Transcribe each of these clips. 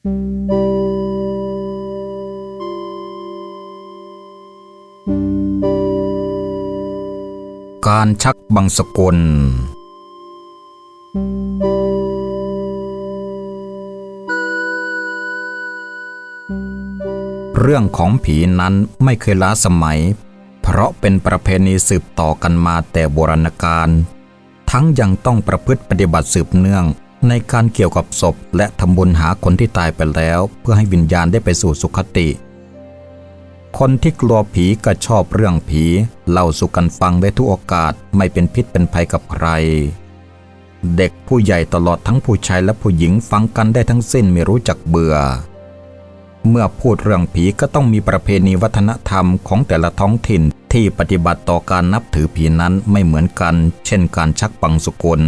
การชักบังสกุล เรื่องของผีนั้นไม่เคยล้าสมัย เพราะเป็นประเพณีสืบต่อกันมาแต่โบราณกาลทั้งยังต้องประพฤติปฏิบัติสืบเนื่อง ในการเกี่ยวกับศพและทำบุญหาคนที่ตายไปแล้ว เพื่อให้วิญญาณได้ไปสู่สุคติ คนที่กลัวผีก็ชอบเรื่องผีเล่าสู่กันฟังได้ทุกโอกาสไม่เป็นพิษเป็นภัยกับใคร เด็กผู้ใหญ่ตลอดทั้งผู้ชายและผู้หญิงฟังกันได้ทั้งสิ้นไม่รู้จักเบื่อ เมื่อพูดเรื่องผีก็ต้องมีประเพณีวัฒนธรรมของแต่ละท้องถิ่นที่ปฏิบัติต่อการนับถือผีนั้นไม่เหมือนกัน เช่นการชักปังสุกล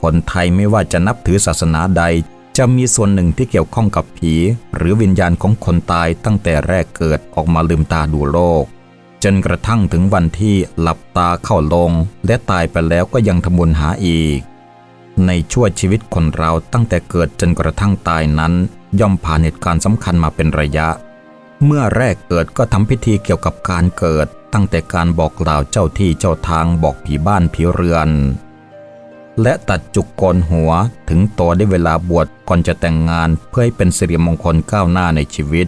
คนไทยไม่ว่าจะนับถือศาสนาใด จะมีส่วนหนึ่งที่เกี่ยวข้องกับผี หรือวิญญาณของคนตายตั้งแต่แรกเกิดออกมาลืมตาดูโลก จนกระทั่งถึงวันที่หลับตาเข้าลง และตายไปแล้วก็ยังทำบุญหาอีก ในชั่วชีวิตคนเราตั้งแต่เกิดจนกระทั่งตายนั้น ย่อมผ่านเหตุการณ์สำคัญมาเป็นระยะ เมื่อแรกเกิดก็ทำพิธีเกี่ยวกับการเกิด ตั้งแต่การบอกกล่าวเจ้าที่เจ้าทางบอกผีบ้านผีเรือน และตัดจุกโกนหัวถึงโตได้เวลาบวชก่อนจะแต่งงานเพื่อให้เป็นสิริมงคลก้าวหน้าในชีวิต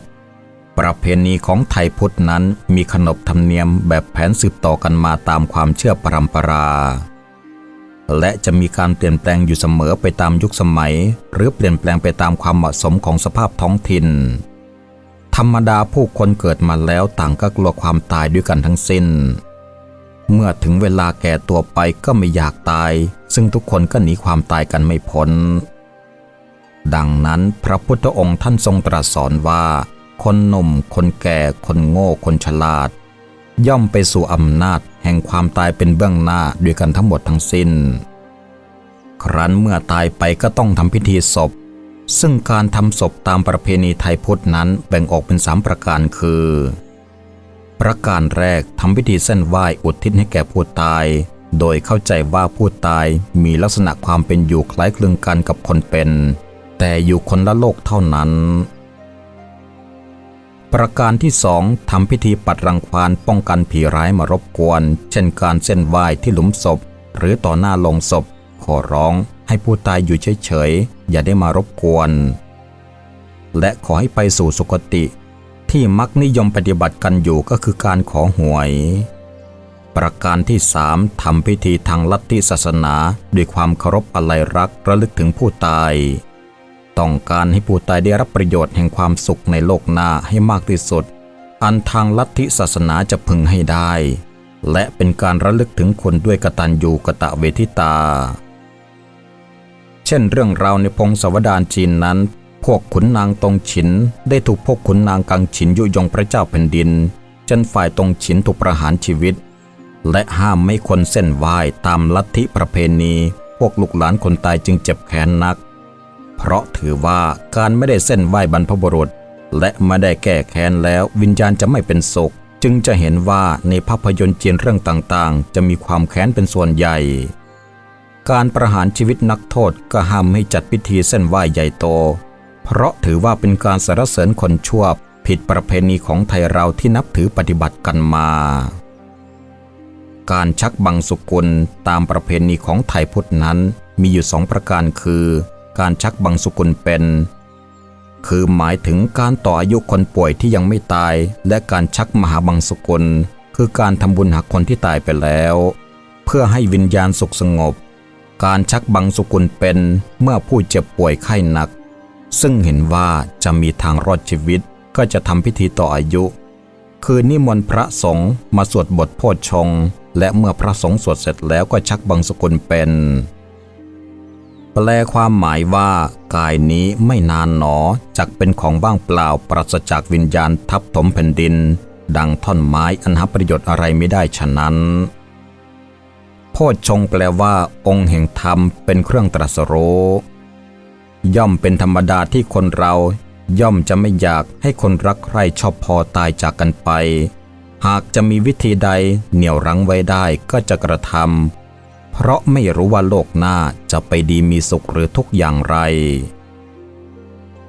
ประเพณีของไทยพุทธนั้นมีขนบธรรมเนียมแบบแผนสืบต่อกันมาตามความเชื่อปรำปรา และจะมีการเปลี่ยนแปลงอยู่เสมอไปตามยุคสมัย หรือเปลี่ยนแปลงไปตามความเหมาะสมของสภาพท้องถิ่น ธรรมดาผู้คนเกิดมาแล้วต่างก็กลัวความตายด้วยกันทั้งสิ้น เมื่อถึงเวลาแก่ตัวไปก็ไม่อยากตาย ซึ่งทุกคนก็หนีความตายกันไม่พ้น ดังนั้นพระพุทธองค์ท่านทรงตรัสสอนว่า คนหนุ่ม คนแก่ คนโง่ คนฉลาด ย่อมไปสู่อำนาจแห่งความตายเป็นเบื้องหน้าด้วยกันทั้งหมดทั้งสิ้น ครั้นเมื่อตายไปก็ต้องทำพิธีศพ ซึ่งการทำศพตามประเพณีไทยพุทธนั้นแบ่งออกเป็นสามประการคือ ประการแรกทำพิธีเส้นไหว้อุทิศให้แก่ผู้ตาย โดยเข้าใจว่าผู้ตายมีลักษณะความเป็นอยู่คล้ายคลึงกันกับคนเป็น แต่อยู่คนละโลกเท่านั้น ประการที่สองทำพิธีปัดรังควานป้องกันผีร้ายมารบกวน เช่นการเส้นไหว้ที่หลุมศพ หรือต่อหน้าลงศพ ขอร้องให้ผู้ตายอยู่เฉยๆ อย่าได้มารบกวน และขอให้ไปสู่สุคติ ที่มักนิยมปฏิบัติกันอยู่ก็คือการขอหวย ประการที่สามทำพิธีทางลัทธิศาสนาด้วยความเคารพอะไรรักระลึกถึงผู้ตาย ต้องการให้ผู้ตายได้รับประโยชน์แห่งความสุขในโลกหน้าให้มากที่สุด อันทางลัทธิศาสนาจะพึงให้ได้ และเป็นการระลึกถึงคนด้วยกตัญญูกะตะเวทิตา เช่นเรื่องราวในพงศาวดารจีนนั้น พวกขุนนางตงฉิน ได้ถูกพวกขุนนางกังฉินยุยงพระเจ้าแผ่นดิน จนฝ่ายตงฉินถูกประหารชีวิต และห้ามไม่คนเส้นไหว้ตามลัทธิประเพณี พวกลูกหลานคนตายจึงเจ็บแค้นนัก เพราะถือว่าการไม่ได้เส้นไหว้บรรพบุรุษ และไม่ได้แก้แค้นแล้ววิญญาณจะไม่เป็นสุข จึงจะเห็นว่าในภาพยนตร์จีนเรื่องต่างๆ จะมีความแค้นเป็นส่วนใหญ่การประหารชีวิตนักโทษก็ห้ามให้จัดพิธีเส้นไหว้ใหญ่โต เพราะถือว่าเป็นการสรรเสริญคนชั่วผิดประเพณีของไทยเราที่นับถือปฏิบัติกันมา การชักบังสุกุลตามประเพณีของไทยพุทธนั้นมีอยู่สองประการคือ การชักบังสุกุลเป็น คือหมายถึงการต่ออายุคนป่วยที่ยังไม่ตาย และการชักมหาบังสุกุล คือการทำบุญหักคนที่ตายไปแล้ว เพื่อให้วิญญาณสุขสงบ การชักบังสุกุลเป็นเมื่อผู้เจ็บป่วยไข้หนัก ซึ่งเห็นว่าจะมีทางรอดชีวิตก็จะทำพิธีต่ออายุ คือนิมนต์พระสงฆ์มาสวดบทโพชฌงและเมื่อพระสงฆ์สวดเสร็จแล้วก็ชักบังสกุลเป็น แปลความหมายว่ากายนี้ไม่นานหนอจักเป็นของว่างเปล่าปราศจากวิญญาณทับถมแผ่นดิน ดังท่อนไม้อันหาประโยชน์อะไรไม่ได้ฉะนั้นโพชฌงแปลว่า องค์แห่งธรรมเป็นเครื่องตรัสรู้ ย่อมเป็นธรรมดาที่คนเราย่อมจะไม่อยากให้คนรักใครชอบพอตายจากกันไป หากจะมีวิธีใดเหนี่ยวรั้งไว้ได้ก็จะกระทำเพราะไม่รู้ว่าโลกหน้าจะไปดีมีสุขหรือทุกอย่างไร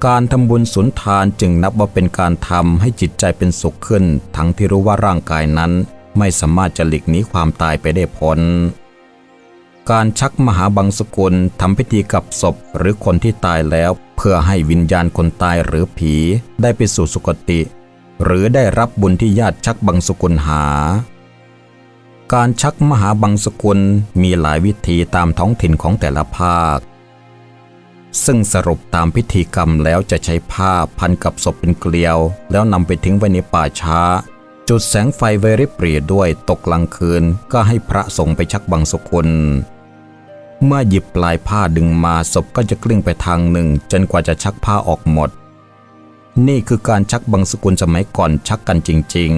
การทำบุญสุนทานจึงนับว่าเป็นการทำให้จิตใจเป็นสุขขึ้น ทั้งที่รู้ว่าร่างกายนั้น ไม่สามารถจะหลีกหนีความตายไปได้พ้น การชักมหาบังสกุลทำพิธีกับศพหรือคนที่ตายแล้ว เพื่อให้วิญญาณคนตายหรือผี ได้ไปสู่สุคติ หรือได้รับบุญที่ญาติชักบังสกุลหา การชักมหาบังสกุลมีหลายวิธีตามท้องถิ่นของแต่ละภาค ซึ่งสรุปตามพิธีกรรมแล้วจะใช้ผ้าพันกับศพเป็นเกลียว แล้วนำไปทิ้งไว้ในป่าช้า จุดแสงไฟไวริบหรี่ด้วยตกกลางคืนก็ให้พระสงฆ์ไปชักบังสกุลเมื่อหยิบปลายผ้าดึงมาศพก็จะกลิ้งไปทางหนึ่ง จนกว่าจะชักผ้าออกหมด นี่คือการชักบังสกุลสมัยก่อนชักกันจริง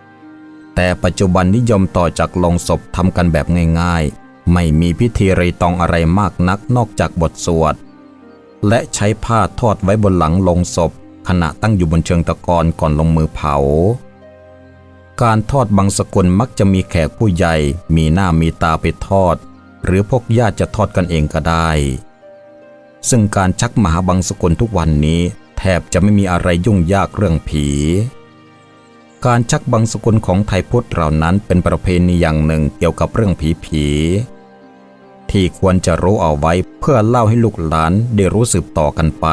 ๆ แต่ปัจจุบันนิยมต่อจากลงศพทำกันแบบง่าย ๆ ไม่มีพิธีรีตองอะไรมากนักนอกจากบทสวด และใช้ผ้าทอดไว้บนหลังลงศพ ขณะตั้งอยู่บนเชิงตะกอนก่อนลงมือเผา การทอดบังสกุลมักจะมีแขกผู้ใหญ่ มีหน้ามีตาไปทอด หรือพวกญาติจะทอดกันเองก็ได้ ซึ่งการชักมหาบังสกุลทุกวันนี้ แทบจะไม่มีอะไรยุ่งยากเรื่องผี การชักบังสกุลของไทยพุทธเรานั้นเป็นประเพณีอย่างหนึ่งเกี่ยวกับเรื่องผีผีๆที่ควรจะรู้เอาไว้เพื่อเล่าให้ลูกหลานได้รู้สืบต่อกันไป